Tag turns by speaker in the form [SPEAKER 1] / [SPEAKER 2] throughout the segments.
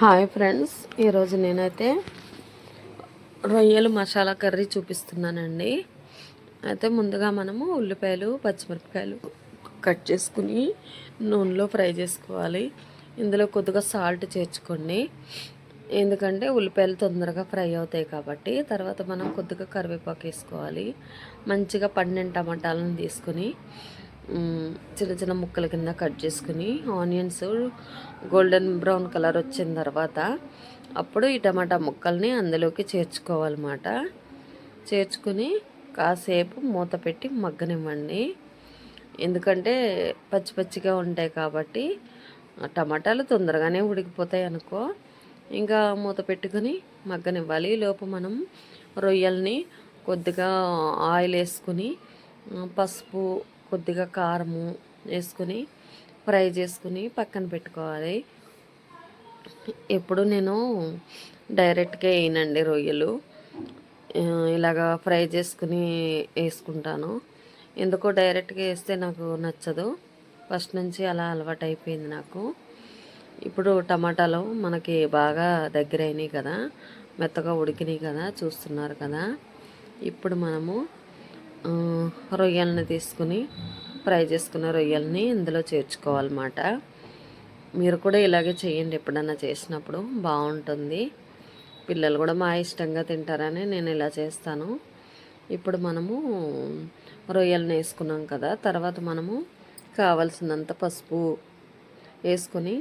[SPEAKER 1] Hi friends ఈరోజు నేనైతే రొయ్యలు మసాలా కర్రీ చూపిస్తున్నానండి. అయితే ముందుగా మనము ఉల్లిపాయలు పచ్చిమిరపకాయలు కట్ చేసుకుని నూనెలో ఫ్రై చేసుకోవాలి. ఇందులో కొద్దిగా సాల్ట్ చేర్చుకోండి. ఎందుకంటే ఉల్లిపాయలు తొందరగా ఫ్రై అవుతాయి కాబట్టి తర్వాత మనం కొద్దిగా కరివేపాకు వేసుకోవాలి. మంచిగా పండిన టమాటాలను తీసుకుని చిన్న చిన్న ముక్కల కింద కట్ చేసుకుని ఆనియన్స్ గోల్డెన్ బ్రౌన్ కలర్ వచ్చిన తర్వాత అప్పుడు ఈ టమాటా ముక్కల్ని అందులోకి చేర్చుకోవాలన్నమాట. చేర్చుకుని కాసేపు మూత పెట్టి మగ్గనివ్వండి. ఎందుకంటే పచ్చి పచ్చిగా ఉంటాయి కాబట్టి టమాటాలు తొందరగానే ఉడికిపోతాయి అనుకో. ఇంకా మూత పెట్టుకుని మగ్గనివ్వాలి. లోపు మనం రొయ్యల్ని కొద్దిగా ఆయిల్ వేసుకుని పసుపు కొద్దిగా కారము వేసుకుని ఫ్రై చేసుకుని పక్కన పెట్టుకోవాలి. ఎప్పుడు నేను డైరెక్ట్గా వేయనండి రొయ్యలు. ఇలాగా ఫ్రై చేసుకుని వేసుకుంటాను. ఎందుకో డైరెక్ట్గా వేస్తే నాకు నచ్చదు. ఫస్ట్ నుంచి అలా అలవాటు అయిపోయింది నాకు. ఇప్పుడు టమాటాలు మనకి బాగా దగ్గర అయినాయి కదా. మెత్తగా ఉడికినాయి కదా. చూస్తున్నారు కదా. ఇప్పుడు మనము రొయ్యల్ని తీసుకుని ఫ్రై చేసుకున్న రొయ్యల్ని ఇందులో చేర్చుకోవాలన్నమాట. మీరు కూడా ఇలాగే చేయండి ఎప్పుడన్నా చేసినప్పుడు. బాగుంటుంది. పిల్లలు కూడా మా ఇష్టంగా తింటారని నేను ఇలా చేస్తాను. ఇప్పుడు మనము రొయ్యలను వేసుకున్నాం కదా తర్వాత మనము కావలసినంత పసుపు వేసుకొని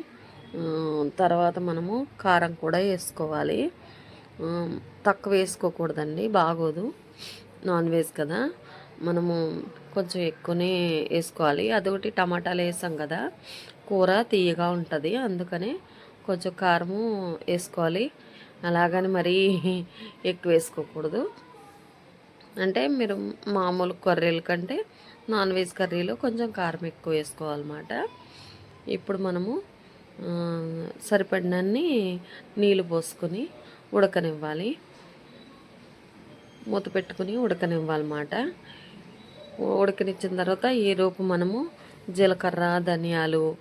[SPEAKER 1] తర్వాత మనము కారం కూడా వేసుకోవాలి. తక్కువ వేసుకోకూడదండి బాగోదు. నాన్ వెజ్ కదా. మనము కొంచెం ఎక్కువనే వేసుకోవాలి. అదొకటి టమాటాలు వేసాం కదా కూర తీయగా ఉంటుంది. అందుకనే కొంచెం కారము వేసుకోవాలి. అలాగని మరీ ఎక్కువ వేసుకోకూడదు. అంటే మీరు మామూలు కర్రీల కంటే నాన్ వెజ్ కర్రీలో కొంచెం కారం ఎక్కువ వేసుకోవాలన్నమాట. ఇప్పుడు మనము సరిపడినన్ని నీళ్ళు పోసుకొని ఉడకనివ్వాలి. మూత పెట్టుకుని ఉడకనివ్వాలన్నమాట. ఉడకనిచ్చిన తర్వాత ఈ రూపు మనము జీలకర్ర ధనియాలు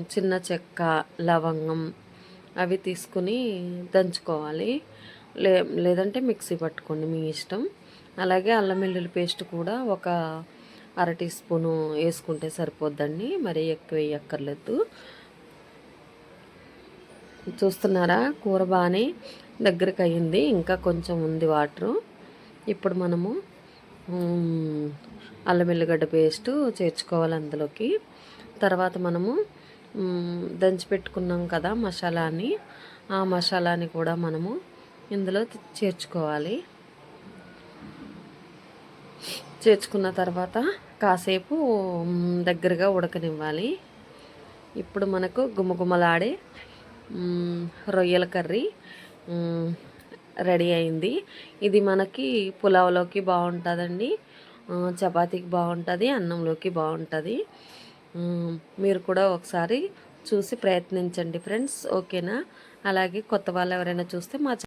[SPEAKER 1] చిన్న చెక్క లవంగం అవి తీసుకుని దంచుకోవాలి. లే లేదంటే మిక్సీ పట్టుకోండి మీ ఇష్టం. అలాగే అల్లం వెల్లుల్లి పేస్ట్ కూడా ఒక అర టీ స్పూను వేసుకుంటే సరిపోద్దండి. మరీ ఎక్కువ వేయక్కర్లేదు. చూస్తున్నారా? కూర బాగానే దగ్గరికి అయ్యింది ఇంకా కొంచెం ఉంది వాటరు. ఇప్పుడు మనము అల్లం ఎల్లిగడ్డ పేస్ట్ చేర్చుకోవాలి అందులోకి. తర్వాత మనము దంచి పెట్టుకున్నాం కదా మసాలాని ఆ మసాలాని కూడా మనము ఇందులో చేర్చుకోవాలి. చేర్చుకున్న తర్వాత కాసేపు దగ్గరగా ఉడకనివ్వాలి. ఇప్పుడు మనకు గుమగుమలాడే రొయ్యల కర్రీ రెడీ అయింది. ఇది మనకి పులావ్లోకి బాగుంటుందండి. చపాతీకి బాగుంటుంది అన్నంలోకి బాగుంటుంది. మీరు కూడా ఒకసారి చూసి ప్రయత్నించండి ఫ్రెండ్స్. ఓకేనా? అలాగే కొత్త వాళ్ళు ఎవరైనా చూస్తే మా